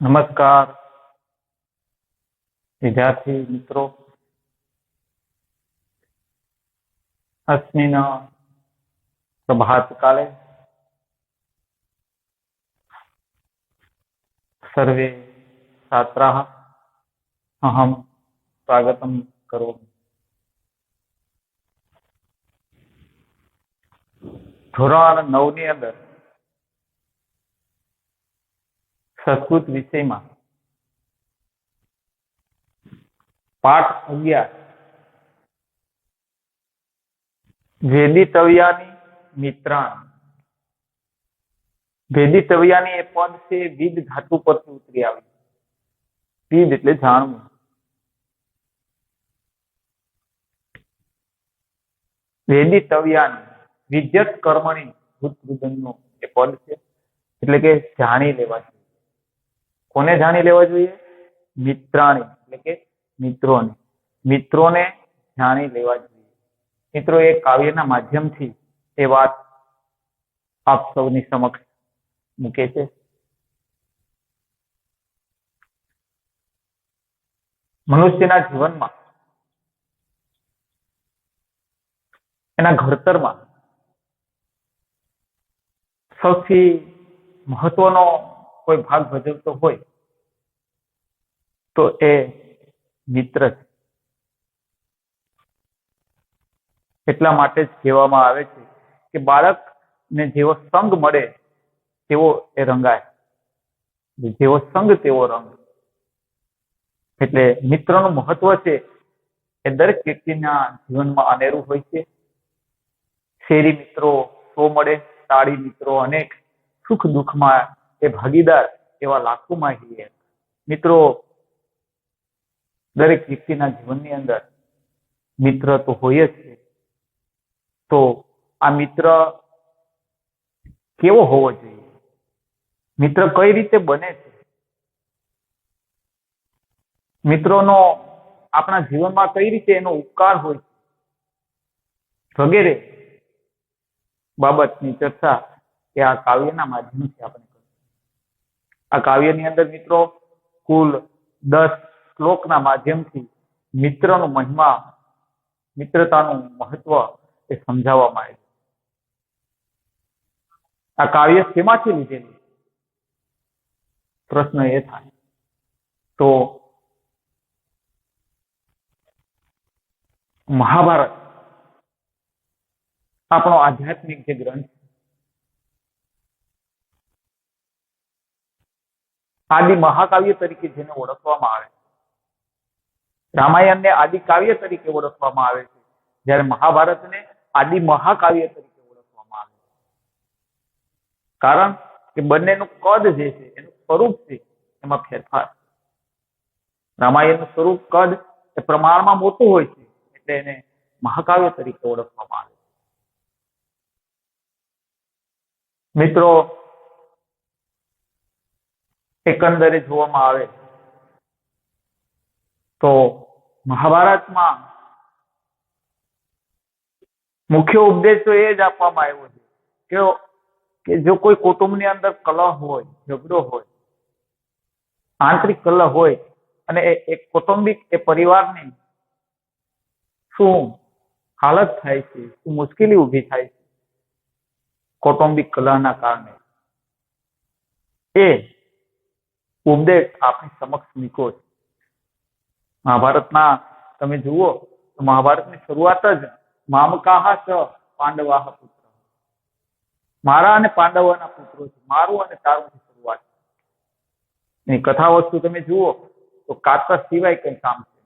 नमस्कार। विद्यार्थी मित्रों अस्मिन प्रभात काले सर्वे छात्रा अहम स्वागत करो धोरण नवनी अंदर સંસ્કૃત વિષયમાં. પાઠ અગિયાર. વેદિતવ્યાની મિત્રાણ. વેદિતવ્યાની એ પદ છે વિદ ધાતુ પરથી ઉતરી આવી. વિદ એટલે જાણવું. વેદિતવ્યાની વિદ્યત કર્મણી ભૂતૃદનનું એ પદ છે. એટલે કે જાણી લેવા જોઈએ કોને જાણી લેવા જોઈએ? મિત્રાણી એટલે કે મિત્રોને. મિત્રોને જાણી લેવા જોઈએ. મિત્રો, એ કાવ્યના માધ્યમથી એ વાત આપ સૌની સમક્ષ મૂકે છે. મનુષ્યના જીવનમાં, એના ઘડતરમાં સૌથી મહત્વનો કોઈ ભાગ ભજવતો હોય, તો એ મિત્ર છે. એટલા માટે જ કહેવામાં આવે છે કે બાળકને જેવો સંગ મળે, તેવો એ રંગાય. જેવો સંગ તેવો રંગ. એટલે મિત્રનું મહત્વ છે એ દરેક વ્યક્તિના જીવનમાં અનેરું હોય છે. શેરી મિત્રો સો મળે તાળી મિત્રો, અનેક સુખ દુઃખમાં એ ભાગીદાર એવા લાખો માહી મિત્રો, દરેક વ્યક્તિના જીવનની અંદર મિત્ર તો હોય જ છે. તો આ મિત્ર કેવો હોવો જોઈએ? મિત્ર કઈ રીતે બને છે? મિત્રોનો આપણા જીવનમાં કઈ રીતે એનો ઉપકાર હોય વગેરે બાબતની ચર્ચા એ આ કાવ્યના માધ્યમથી આપણે આ કાવ્યની અંદર મિત્રો કુલ દસ શ્લોકના માધ્યમથી મિત્રનું મહિમા, મિત્રતાનું મહત્વ એ સમજાવવામાં આવ્યું આ કાવ્ય શેમાંથી લીધેલું? પ્રશ્ન એ થાય. તો મહાભારત આપણો આધ્યાત્મિક જે ગ્રંથ આદિ મહાકાવ્ય તરીકે જેને ઓળખવામાં આવે રામાયણને આદિ કાવ્ય તરીકે ઓળખવામાં આવે છે. જ્યારે મહાભારતને આદિ મહાકાવ્ય તરીકે ઓળખવામાં આવે છે. કારણ કે બંનેનું કદ જે છે, એનું સ્વરૂપ છે, એમાં ફેરફાર. રામાયણનું સ્વરૂપ કદ એ પ્રમાણમાં મોટું હોય છે, એટલે એને મહાકાવ્ય તરીકે ઓળખવામાં આવે છે. મિત્રો એકંદરે જોવામાં આવે. તો મહાભારતમાં મુખ્ય ઉપદેશ તો એ જ આપવામાં આવ્યો છે કે જો કોઈ કુટુંબની અંદર કલહ હોય, ઝઘડો હોય, આંતરિક કલહ હોય અને એ કૌટુંબિક, એ પરિવારની શું હાલત થાય છે, શું મુશ્કેલી ઊભી થાય છે, કૌટુંબિક કલહના કારણે, એ ઉપદેશ આપણી સમક્ષ મૂક્યો છે. મહાભારતના તમે જુઓ તો મહાભારતની શરૂઆત જ મામકાહ છ પાંડવાહ પુત્ર. મારા અને પાંડવોના પુત્રો છે. મારું અને તારું શરૂઆત. એની કથા વસ્તુ તમે જુઓ તો કાતર સિવાય કઈ કામ છે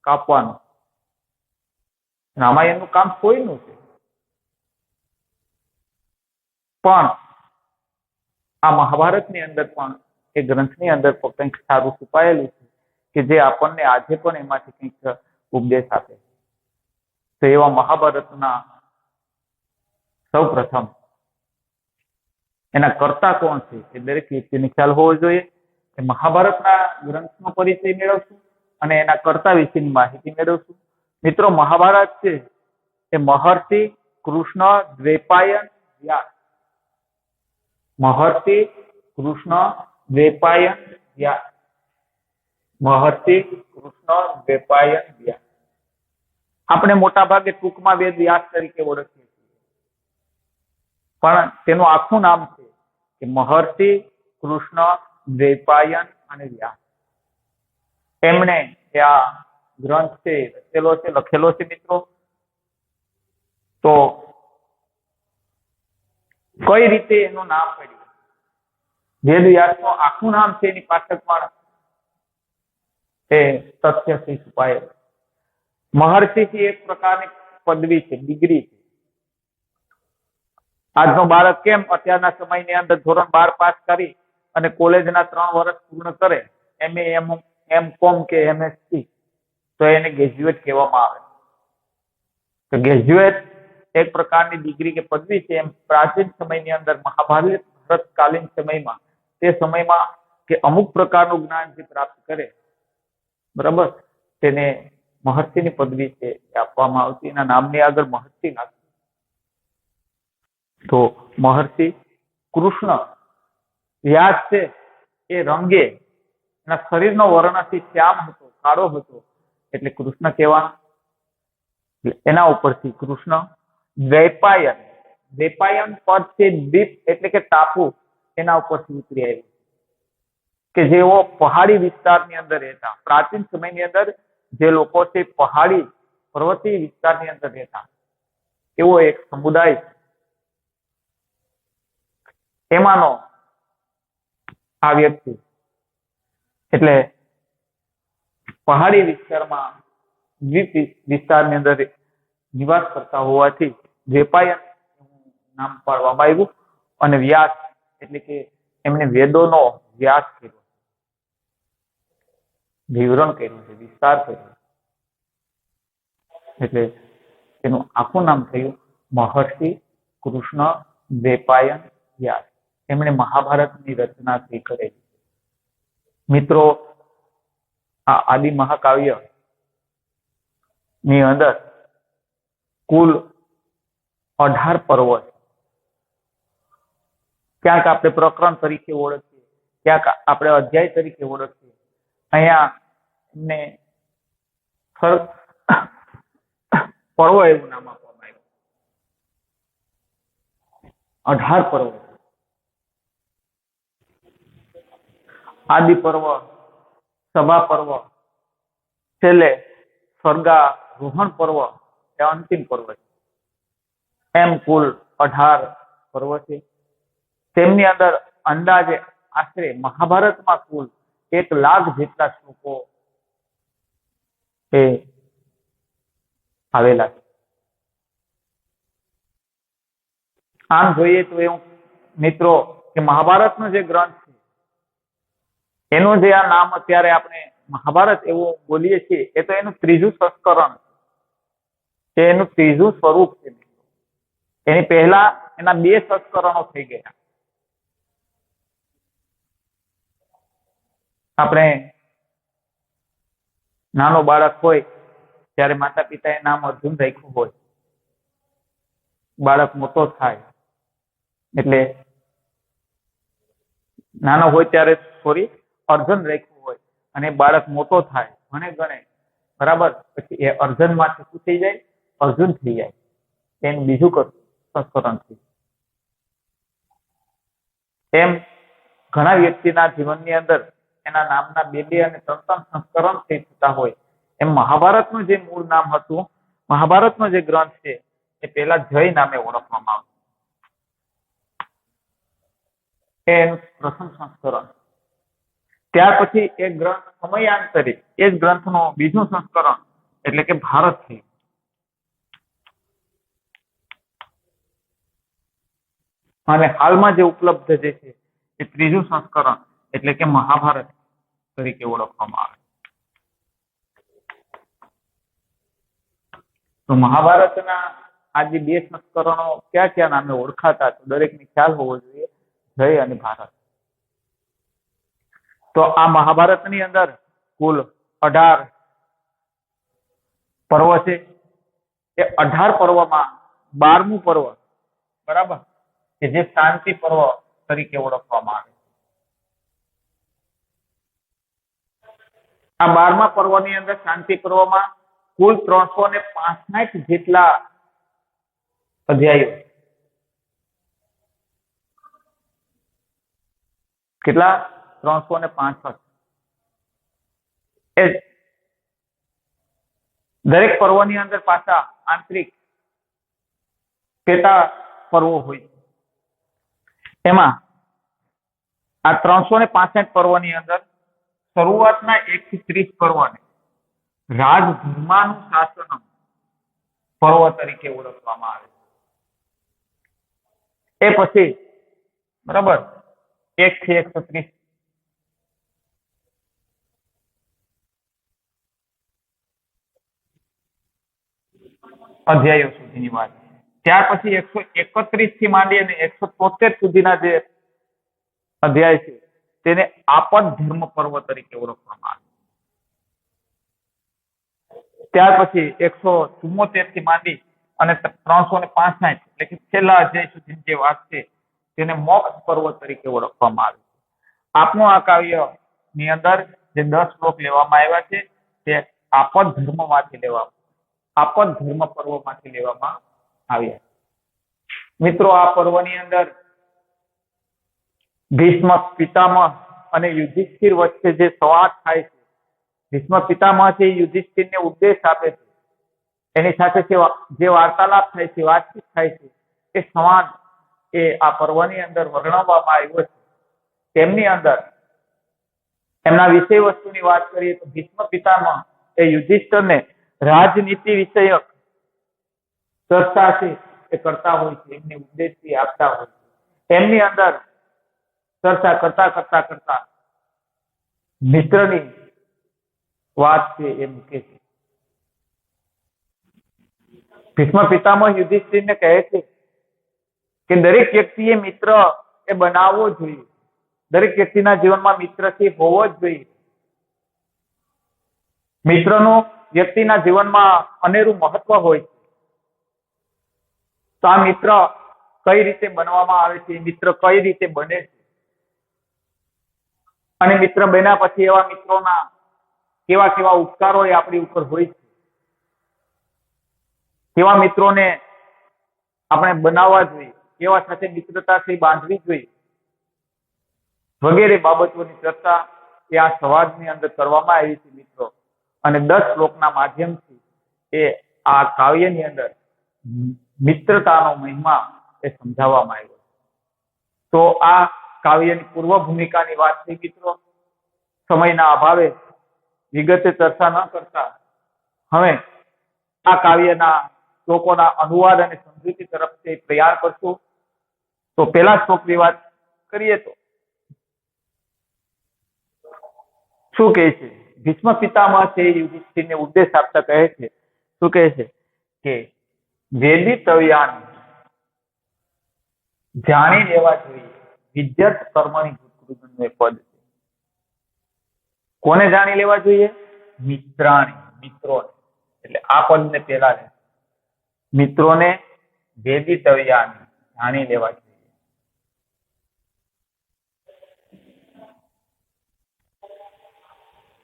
કાપવાનું. રામાયણનું કામ કોઈનું છે. પણ આ મહાભારતની અંદર પણ એ ગ્રંથની અંદર કંઈક સારું છુપાયેલું છે કે જે આપણને આજે પણ એમાંથી કંઈક ઉપદેશ આપે. તો એવા મહાભારતના સૌ પ્રથમ એના કરતા કોણ છે? એ દરેક વ્યક્તિને ખ્યાલ હોવો જોઈએ કે મહાભારતના ગ્રંથનો પરિચય મેળવશું અને એના કર્તા વિશેની માહિતી મેળવશું. મિત્રો, મહાભારત છે એ મહર્ષિ કૃષ્ણ દ્વૈપાયન વ્યાસ. મહર્ષિ કૃષ્ણ દ્વૈપાયન વ્યાસ મહર્ષિ કૃષ્ણ વેપાયન વ્યાસ આપણે મોટા ભાગે ટૂંકમાં વેદ વ્યાસ તરીકે ઓળખીએ છીએ. પણ તેનું આખું નામ છે કે મહર્ષિ કૃષ્ણ વેપાયન અને વ્યાસ એમણે આ ગ્રંથ છે, રચેલો છે, લખેલો છે મિત્રો, તો કઈ રીતે એનું નામ પડ્યું? વેદ વ્યાસનું આખું નામ છે એની પાછળ પણ એ સત્યથી છુપાયેલું મહર્ષિ એક પ્રકારની પદવી છે, ડિગ્રી છે. આજનો બાળક કેમ અત્યારના સમયની અંદર ધોરણ બાર પાસ કરી અને કોલેજના ત્રણ વર્ષ પૂર્ણ કરે એમ એમ એમ કોમ કે એમએસસી, તો એને ગ્રેજ્યુએટ કહેવામાં આવે. તો ગ્રેજ્યુએટ એક પ્રકારની ડિગ્રી કે પદવી છે, એમ પ્રાચીન સમયની અંદર, મહાભારત ભારતકાલીન સમયમાં તે સમયમાં કે અમુક પ્રકારનું જ્ઞાન જે પ્રાપ્ત કરે, બરાબર? તેને મહર્ષિની પદવી છે એ આપવામાં આવતી. એના નામની આગળ મહર્ષિ નાખી તો મહર્ષિ કૃષ્ણ વ્યાસ છે એ રંગે, એના શરીરનો વર્ણથી શ્યામ હતો કાળો હતો, એટલે કૃષ્ણ કહેવાના. એના ઉપરથી કૃષ્ણ દ્વૈપાયન. દ્વૈપાયન પદ છે દ્વીપ એટલે કે ટાપુ. એના ઉપરથી ઉતરી આવ્યું કે જેઓ પહાડી વિસ્તારની અંદર રહેતા. પ્રાચીન સમયની અંદર જે લોકો છે પહાડી પર્વતીય વિસ્તારની અંદર રહેતા. એવો એક સમુદાય એમાંનો આ વ્યક્તિ એટલે પહાડી વિસ્તારમાં દ્વીપ વિસ્તારની અંદર નિવાસ કરતા હોવાથી વેપાયન નામ પાડવામાં આવ્યું અને વ્યાસ એટલે કે એમણે વેદોનો વ્યાસ કર્યો. વિવરણ કર્યું છે, વિસ્તાર કર્યો. એટલે તેનું આખું નામ થયું મહર્ષિ કૃષ્ણ વેપાયન વ્યાસ. એમણે મહાભારતની રચના થઈ કરેલી મિત્રો, આ આદિ મહાકાવ્યની અંદર કુલ અઢાર પર્વ છે ક્યાંક આપણે પ્રકરણ તરીકે ઓળખીએ, ક્યાંક આપણે અધ્યાય તરીકે ઓળખીએ. અહીંયા પર્વ એવું નામ આપવામાં આવ્યું. અઢાર પર્વ. આદિ પર્વ સભા પર્વ છેલ્લે સ્વર્ગા રોહણ પર્વ એ અંતિમ પર્વ છે. એમ કુલ અઢાર પર્વ છે. તેમની અંદર અંદાજે આશરે મહાભારતમાં કુલ એક લાખ જેટલા શ્લોકો એ આવેલા છે. આમ જોઈએ તો એવું મિત્રો કે મહાભારતનો જે ગ્રંથ છે, એનું જે આ નામ અત્યારે આપણે મહાભારત એવું બોલીએ છીએ, એ તો એનું ત્રીજું સંસ્કરણ છે. એનું ત્રીજું સ્વરૂપ છે. એની પહેલા એના બે સંસ્કરણો થઈ ગયા. આપણે નાનો બાળક હોય, ત્યારે માતા પિતાએ નામ અર્જુન રાખ્યું હોય. બાળક મોટો થાય. એટલે નાનો હોય ત્યારે સોરી અર્જુન રાખ્યું હોય અને બાળક મોટો થાય. ભણે ગણે. બરાબર? પછી એ અર્જુનમાંથી શું થઈ જાય? અર્જુન થઈ જાય. એનું બીજું સંસ્કરણ થઈ એમ ઘણા વ્યક્તિના જીવનની અંદર એના નામના બે બે અને ત્રણ ત્રણ સંસ્કરણ થઈ થતા હોય. એમ મહાભારતનું જે મૂળ નામ હતું, મહાભારતનો જે ગ્રંથ છે, એ પહેલા જય નામે ઓળખવામાં આવતું. પ્રથમ સંસ્કરણ. ત્યાર પછી એ ગ્રંથ સમયાંતરે, એ જ ગ્રંથનો બીજું સંસ્કરણ, એટલે કે ભારત છે. અને હાલમાં જે ઉપલબ્ધ જે છે, એ ત્રીજું સંસ્કરણ, એટલે કે મહાભારત. તરીકે ઓળખવામાં આવે. તો મહાભારતના આ જે બે સંસ્કરણો ક્યાં ક્યાં નામે ઓળખાતા તો દરેકને ખ્યાલ હોવો જોઈએ, જય અને ભારત. તો આ મહાભારતની અંદર કુલ અઢાર પર્વ છે. એ અઢાર પર્વમાં બારમું પર્વ, બરાબર? કે જે શાંતિ પર્વ તરીકે ઓળખવામાં આવે. આ બારમા પર્વની અંદર શાંતિ પર્વમાં કુલ ત્રણસો ને પાસઠ જેટલા અધ્યાયો. કેટલા? ત્રણસો ને પાસઠ. એ દરેક પર્વની અંદર પાછા આંતરિક પેટા પર્વો હોય એમાં આ ત્રણસો ને પાસઠ પર્વની અંદર શરૂઆતના એક થી ત્રીસ પર્વને રાજધર્માનું શાસનમ પર્વ તરીકે ઓળખવામાં આવે એ પછી, બરાબર એક થી એકસો ત્રીસ. અધ્યાયો સુધીની વાત. ત્યાર પછી એકસો એકત્રીસથી માંડી અને એકસો તોતેર સુધીના જે અધ્યાય છે તેને આપદ ધર્મ પર્વ તરીકે ઓળખવામાં આવે. ત્યાર પછી એકસો ચુમ્મોતેરથી માંડી અને ત્રણસો ને પાસઠ એટલે કે છેલ્લા અધ્યાય સુધી જે વાત છે તેને મોક્ષ પર્વ તરીકે ઓળખવામાં આવે આપનું આ કાવ્યની અંદર જે દસ શ્લોક લેવામાં આવ્યા છે તે આપદ ધર્મમાંથી લેવામાં આપદ ધર્મ પર્વમાંથી લેવામાં આવ્યા મિત્રો, આ પર્વની અંદર ભીષ્મ પિતામહ અને યુધિષ્ઠિર વચ્ચે જે સંવાદ થાય છે, ભીષ્મ પિતામહ છે યુધિષ્ઠિરને ઉપદેશ આપે છે. એની સાથે જે વાર્તાલાપ થાય છે, વાતચીત થાય છે, એ સંવાદ એ આ પર્વની અંદર વર્ણવવામાં આવ્યો છે. તેમની અંદર એમના વિષય વસ્તુની વાત કરીએ તો ભીષ્મ પિતામહ એ યુધિષ્ઠરને રાજનીતિ વિષયક ચર્ચા છે એ કરતા હોય છે, એમને ઉપદેશ આપતા હોય છે. એમની અંદર ચર્ચા કરતા કરતા કરતા મિત્રની વાત છે એ મૂકે છે. ભીષ્મ પિતામહ યુધિષ્ઠિરને કહે છે કે દરેક વ્યક્તિએ મિત્ર એ બનાવવો જોઈએ. દરેક વ્યક્તિના જીવનમાં મિત્રથી હોવો જ જોઈએ. મિત્રનું વ્યક્તિના જીવનમાં અનેરું મહત્વ હોય છે. તો આ મિત્ર કઈ રીતે બનવામાં આવે છે? મિત્ર કઈ રીતે બને છે? અને મિત્ર બન્યા પછી એવા મિત્રોના કેવા કેવા ઉપકારો એ આપણી ઉપર હોય છે. કેવા મિત્રોને આપણે બનાવવા જોઈએ, કેવા સાથે મિત્રતાથી બાંધવી જોઈએ, વગેરે બાબતોની ચર્ચા એ આ સંવાદની અંદર કરવામાં આવી છે મિત્રો. અને દસ શ્લોકના માધ્યમથી એ આ કાવ્યની અંદર મિત્રતાનો મહિમા એ સમજાવવામાં આવ્યો તો આ કાવ્યની પૂર્વ ભૂમિકાની વાત થઈ મિત્રો. સમયના અભાવે વિગતે ચર્ચા ન કરતા હવે આ કાવ્યના શ્લોકોના અનુવાદ અને સમજૂતી તરફ પ્રયાણ કરશું. તો પેલા શ્લોકની વાત કરીએ તો. શું કહે છે? ભીષ્મ પિતામાં છે યુધિષ્ઠિરને ઉપદેશ આપતા કહે છે. શું કહે છે? કે વેદિતવ્યાન જાણી લેવા જોઈએ. વિદ્યત કર્મની ભૂતકૃતનું પદ છે. કોને જાણી લેવા જોઈએ? મિત્રાણી મિત્રોને. એટલે આ પદને પહેલા લે મિત્રોને વેદિતવ્યાન જાણી લેવા જોઈએ.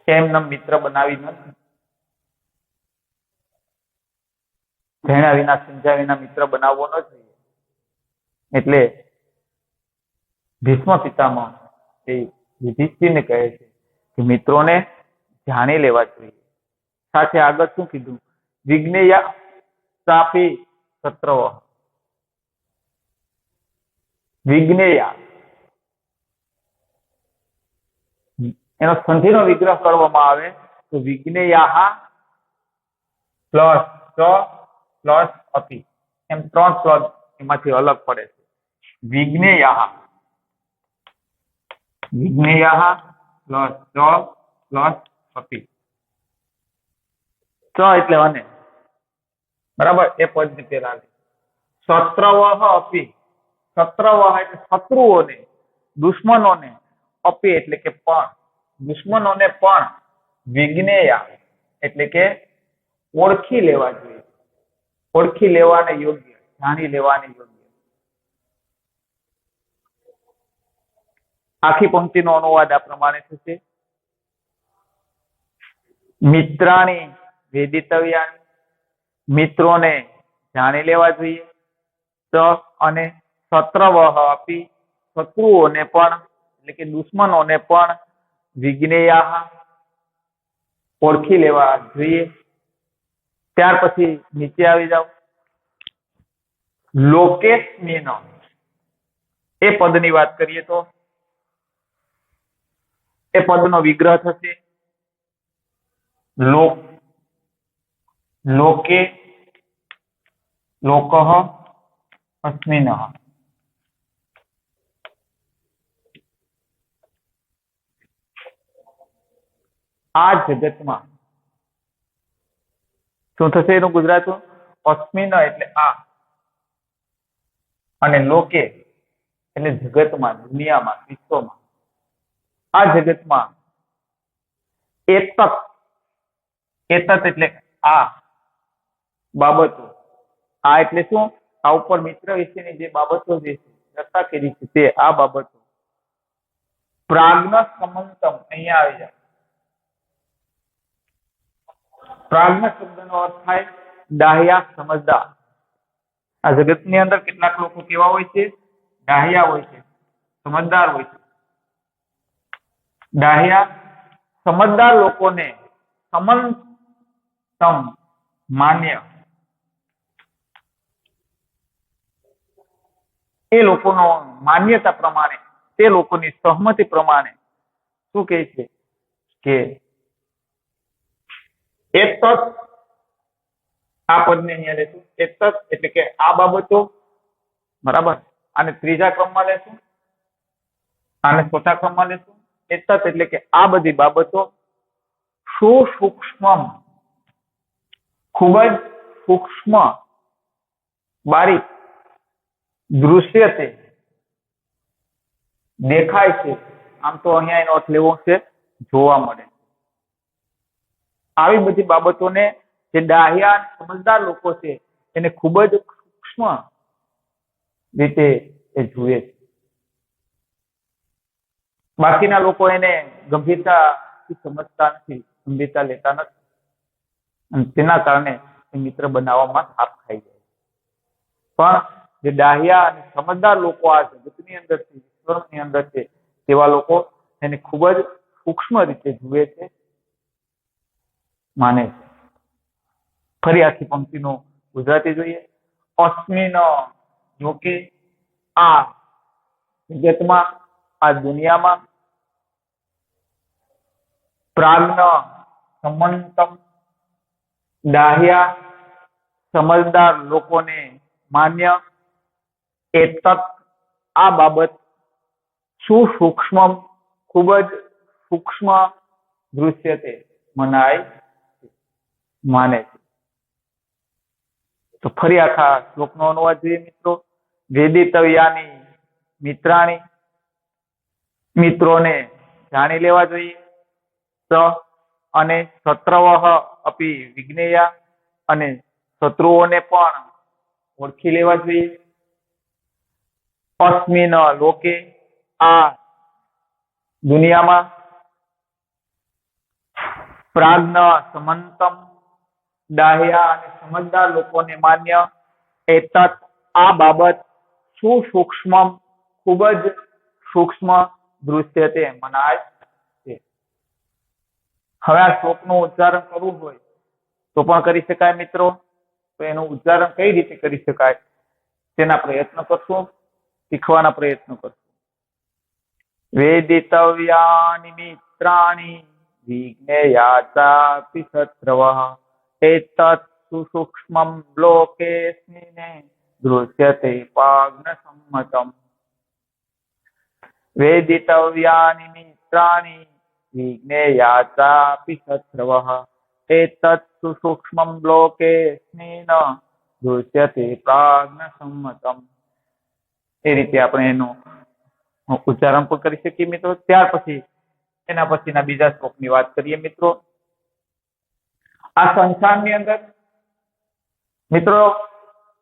એમને મિત્ર બનાવી નથી? ભેણા વિના સમજ્યા વિના મિત્ર બનાવવો ન જોઈએ. એટલે ભીષ્મ પિતામહ એ યુધિષ્ઠિરને કહે છે કે મિત્રોને જાણી લેવા જોઈએ. સાથે આગળ શું કીધું? વિજ્ઞેયા સાપી સત્રવ. વિજ્ઞેયા એનો સંધિનો વિગ્રહ કરવામાં આવે તો વિજ્ઞેયા પ્લસ ચ પ્લસ અપી એમ ત્રણ પદ એમાંથી અલગ પડે છે. વિજ્ઞેયા વિજ્ઞેયા પ્લસ ચ પ્લસ અપી ચ એટલે અને બરાબર એ પદની પેલા શત્રવહ અપી શત્રવહ એટલે શત્રુઓને દુશ્મનોને અપી એટલે કે પણ દુશ્મનોને પણ વિજ્ઞેયા એટલે કે ઓળખી લેવા જોઈએ ઓળખી લેવાને યોગ્ય જાણી લેવાને યોગ્ય આખી પંક્તિનો અનુવાદ આ પ્રમાણે થશે. મિત્રાણી વેદિતવ્યાની મિત્રોને જાણી લેવા જોઈએ. ત અને શત્રવહ આપી શત્રુઓને પણ, એટલે કે દુશ્મનોને પણ વિજ્ઞેયા ઓળખી લેવા જોઈએ. ત્યાર પછી નીચે આવી જાઓ. લોકેશમીન એ પદની વાત કરીએ તો એ પદનો વિગ્રહ થશે. લોક લોકે, લોકઃ અસ્મિનઃ આ જગતમાં શું થશે એનું ગુજરાતું અસ્મિન એટલે આ. અને લોકે એટલે જગતમાં, દુનિયામાં, વિશ્વમાં. આ જગતમાં એતક એતત એટલે આ બાબતો. આ એટલે શું? આ ઉપર મિત્ર વિશેની જે બાબતો જે ચર્ચા કરી છે તે આ બાબતો. પ્રાગ્ન સમંતમ અહીંયા આવી જાય. પ્રાગ્ન શબ્દનો અર્થ થાય ડાહ્યા સમજદાર. આ જગતની અંદર કેટલાક લોકો કેવા હોય છે? ડાહ્યા હોય છે, સમજદાર હોય છે. ડાહ્યા સમજદાર લોકોને સમંતમ માન્ય એ લોકોનો માન્યતા પ્રમાણે, તે લોકોની સહમતિ પ્રમાણે શું કહે છે કે એતત આ પદને અહીંયા લેશું. એતત એટલે કે આ બાબતો, બરાબર? આને ત્રીજા ક્રમમાં લેશું. આને ચોથા ક્રમમાં લેશું. એતત એટલે કે આ બધી બાબતો સુસૂક્ષ્મ, ખૂબ જ સૂક્ષ્મ બારીક દૃશ્યતે દેખાય છે. આમ તો અહીંયા એનો અર્થ લેવો છે જોવા મળે. આવી બધી બાબતોને જે ડાહ્યા સમજદાર લોકો છે એને ખૂબ જ સૂક્ષ્મ રીતે એ જુએ છે. બાકીના લોકો એને ગંભીરતાથી સમજતા નથી, ગંભીરતા લેતા નથી. અને તેના કારણે મિત્ર બનાવવામાં થાપ ખાઈ જાય પણ જે ડાહ્યા અને સમજદાર લોકો આ જગતની અંદર છે ઈશ્વરની અંદર છે તેવા લોકો એને ખૂબ જ સૂક્ષ્મ રીતે જુએ છે, માને છે. ફરી આખી પંક્તિનો ગુજરાતી જોઈએ. અસ્મિન જોકે આ જગતમાં, આ દુનિયામાં પ્રાગ્ન, સમંતમ ડાહ્યા સમજદાર લોકોને માન્ય એતત આ બાબત સુસૂક્ષ્મ, ખૂબ જ સૂક્ષ્મ દૃશ્યતે મનાય માને છે. તો ફરી આખા શ્લોકનો અનુવાદ જોઈએ મિત્રો. વેદિતવ્યાની મિત્રાણી મિત્રોને જાણી લેવા જોઈએ. સ અને શત્રવહ અપી વિજ્ઞેયા અને શત્રુઓને પણ ઓળખી લેવા જોઈએ. અસ્મિન લોકે આ દુનિયામાં પ્રાગ્ન સમંતમ, ડાહ્યા અને સમજદાર લોકોને માન્ય એતત આ બાબત સુસૂક્ષ્મ, ખૂબ જ સૂક્ષ્મ દૃશ્ય તે મનાય હવે આ શ્લોકનું ઉચ્ચારણ કરવું હોય તો પણ કરી શકાય મિત્રો? તો એનું ઉચ્ચારણ કઈ રીતે કરી શકાય? તેના પ્રયત્ન કરશું. શીખવાના પ્રયત્ન કરશું. વેદિતવ્યાની મિત્રાણી પાગ્ન સંમતમ વેદિતવ્યાની મિત્રાણી વિજ્ઞેયાચાપી શત્રવઃ એતत् સુસૂક્ષ્મં લોકેऽસ્મિન દૃશ્યતે પ્રાગ્ન સંમતમ એ રીતે આપણે એનું ઉચ્ચારણ પણ કરી શકીએ મિત્રો. ત્યાર પછી, એના પછીના બીજા શ્લોકની વાત કરીએ મિત્રો. આ સંસારની અંદર, મિત્રો,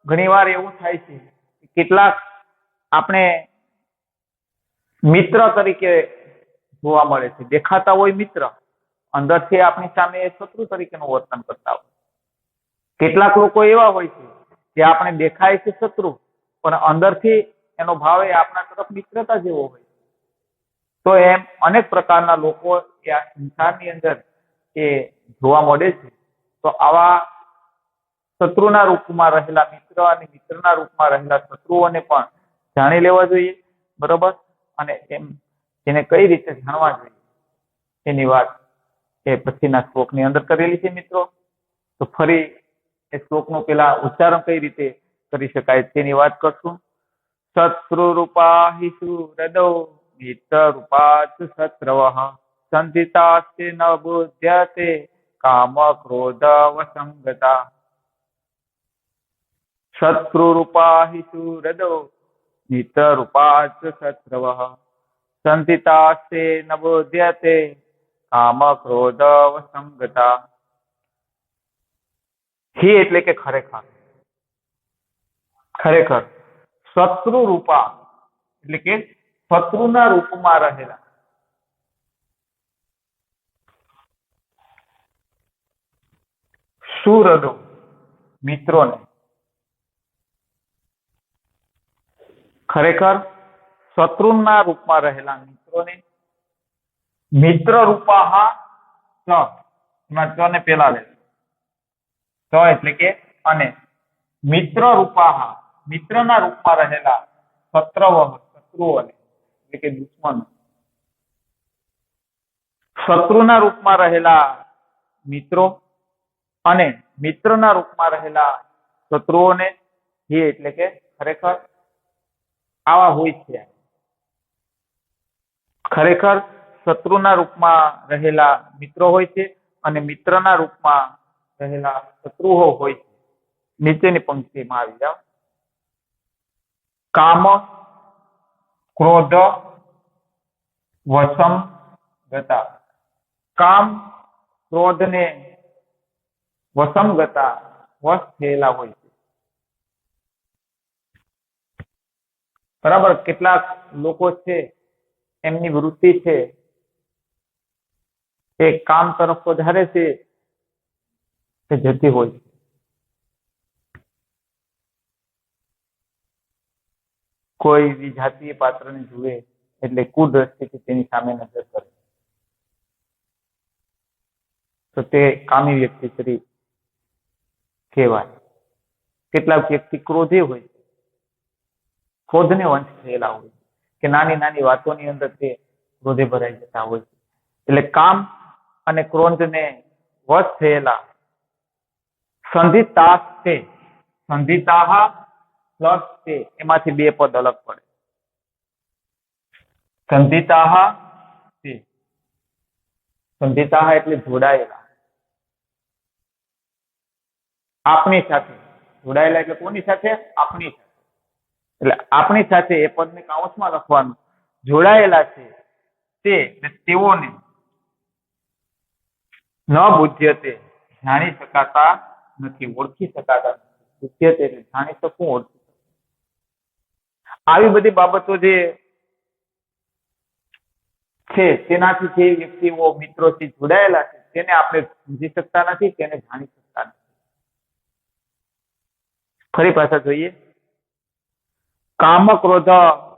ઘણીવાર એવું થાય છે કેટલાક આપણે મિત્ર તરીકે જોવા મળે છે. દેખાતા હોય મિત્ર, અંદરથી આપણી સામે શત્રુ તરીકેનું વર્તન કરતા હોય. કેટલાક લોકો એવા હોય છે જે આપણે દેખાય છે શત્રુ, પણ અંદરથી એનો ભાવ એ આપણા તરફ મિત્રતા જેવો હોય તો એમ અનેક પ્રકારના લોકો એ આ સંસારની અંદર એ જોવા મળે છે. તો આવા શત્રુના રૂપમાં રહેલા મિત્ર અને મિત્રના રૂપમાં રહેલા શત્રુઓને પણ જાણી લેવા જોઈએ, બરોબર? અને એમ એને કઈ રીતે જાણવા જોઈએ? એની વાત એ પછીના શ્લોકની અંદર કરેલી છે મિત્રો. તો ફરી એ શ્લોકનું પેલા ઉચ્ચારણ કઈ રીતે કરી શકાય તેની વાત કરશું. શત્રુ રૂપા હિસુ સુરદો મિત્ર રૂપા શત્રવ સંતિતાસ્તે ન બુધ્યતે, કામ ક્રોધ વસંગતા શત્રુરૂપા હિસુ સુરદો મિત્ર રૂપા શત્રવઃ સંતિતાસ્તે ન બોધ્યતે કામ ક્રોધ વસંગતા હિ એટલે કે ખરેખર ખરેખર શત્રુ રૂપા એટલે કે શત્રુના રૂપમાં રહેલા સુરદો મિત્રોને ખરેખર શત્રુના રૂપમાં રહેલા મિત્રોને, મિત્ર રૂપાહા પેલા લે એટલે કે અને. મિત્ર રૂપાહા, મિત્રના રૂપમાં રહેલા શત્રવ શત્રુઓને એટલે કે દુશ્મનો. શત્રુના રૂપમાં રહેલા મિત્રો અને મિત્રના રૂપમાં રહેલા શત્રુઓને, એ એટલે કે ખરેખર આવા હોય છે. ખરેખર શત્રુના રૂપમાં રહેલા મિત્રો હોય છે અને મિત્રના રૂપમાં રહેલા શત્રુઓ હોય છે. નીચેની પંક્તિમાં આવી જાઓ. કામ, ક્રોધ, વસમ, ગતા. કામ, ક્રોધને વસમ, ગતા, વશ થયેલા હોય છે. બરાબર? કેટલાક લોકો છે એમની વૃત્તિ છે. એ કામ તરફ વધારે છે તે જતી હોય છે. કોઈ વિજાતીય પાત્રને જુએ એટલે કુદ્રષ્ટિથી તેની સામે નજર કરે. તો તે કામી વ્યક્તિ તરીકે કહેવાય. કેટલાક વ્યક્તિ ક્રોધી હોય છે. ક્રોધને વંશ થયેલા હોય કે નાની નાની વાતોની અંદર તે ક્રોધે ભરાઈ જતા હોય છે. એટલે કામ અને ક્રોધને વશ થયેલા સંધિતા તે સંધિતા પ્લસ તે, એમાંથી બે પદ અલગ પડે. સંધિતા તે સંધિતા એટલે જોડાયેલા. આપની સાથે, જોડાયેલા એટલે કોની સાથે? આપની સાથે. એટલે આપણી સાથે એ પદને કાઉન્સમાં લખવાનું જોડાયેલા છે તે તેઓને ન બુદ્ધ્યતે જાણી શકાતા નથી, ઓળખી શકાતા બુદ્ધ્યતે એટલે જાણી શકું ઓળખી આવી બધી બાબતો જે છે, તેનાથી જે વ્યક્તિઓ, મિત્રોથી જોડાયેલા છે, તેને આપણે સમજી શકતા નથી, તેને જાણી શકતા નથી. ફરી પાછા જોઈએ. કામ ક્રોધ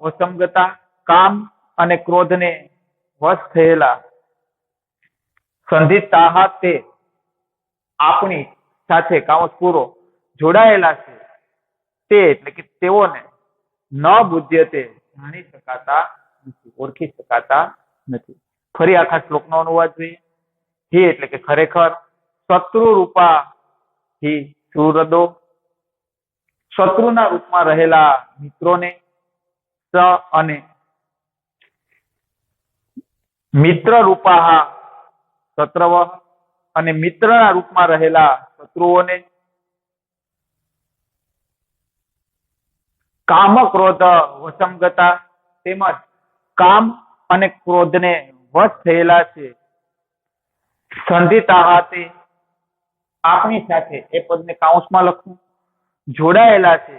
વસંગતા કામ અને ક્રોધને વશ થયેલા. સંધિતાહ તે આપણી સાથે કામસ પૂરો જોડાયેલા છે. તે એટલે કે તેઓને ન બુદ્ધ્યતે જાણી શકાતા નથી, ઓળખી શકાતા નથી. ફરી આખા શ્લોકનો અનુવાદ જોઈએ. હે એટલે કે ખરેખર શત્રુ રૂપા હિ સુરદો શત્રુના રૂપમાં રહેલા મિત્રોને સ અને મિત્ર રૂપાહા શત્રવ અને મિત્રના રૂપમાં રહેલા શત્રુઓને કામ ક્રોધ વસંગતા તેમજ કામ અને ક્રોધને વશ થયેલા છે. સંધિતા તે આપણી સાથે એ પદને કાઉન્સમાં લખવું જોડાયેલા છે.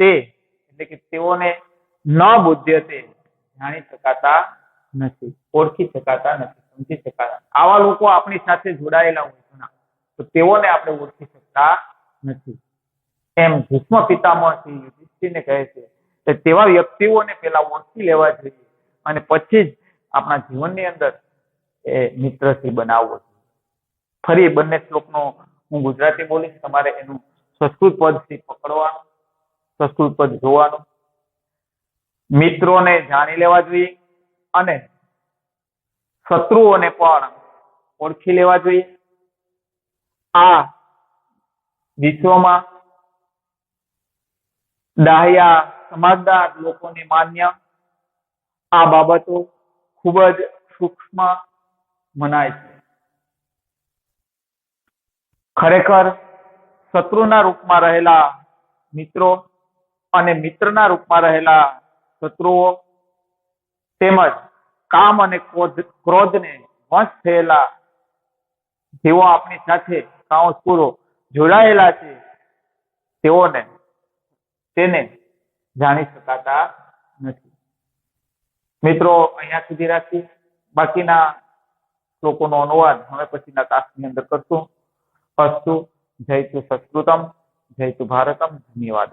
તે એટલે કે તેઓને ન બુદ્ધ્યતે જાણી શકાતા નથી, ઓળખી શકાતા નથી, સમજી શકાતા આવા લોકો આપણી સાથે જોડાયેલા હોય ઘણા. તો તેઓને આપણે ઓળખી શકતા નથી. એમ ભીષ્મ પિતામહ શ્રી યુધિષ્ઠિરને કહે છે કે તેવા વ્યક્તિઓને પેલા ઓળખી લેવા જોઈએ અને પછી જ આપણા જીવનની અંદર એ મિત્રથી બનાવવો જોઈએ. ફરી બંને શ્લોકનો હું ગુજરાતી બોલીશ, તમારે એનું સંસ્કૃત પદથી પકડવાનું, સંસ્કૃત પદ જોવાનું, મિત્રોને જાણી લેવા જોઈએ અને શત્રુઓને પણ ઓળખી લેવા જોઈએ. આ વિશ્વમાં ડાહ્યા સમજદાર લોકોને માન્ય આ બાબતો ખૂબ જ સૂક્ષ્મ મનાય છે. ખરેખર શત્રુના રૂપમાં રહેલા મિત્રો અને મિત્રના રૂપમાં રહેલા શત્રુઓ તેમજ કામ અને ક્રોધ, ક્રોધને વશ થયેલા જેઓ આપણી સાથે કાંસપુરો જોડાયેલા છે, તેઓને તેને જાણી શકાતા નથી. મિત્રો, અહીંયા સુધી રાખી બાકીના શ્લોકોનો અનુવાદ હવે પછીના તાસની અંદર કરશું. અસ્તુ. જય તુ સંસ્કૃતમ જય તુ ભારતમ ધન્યવાદ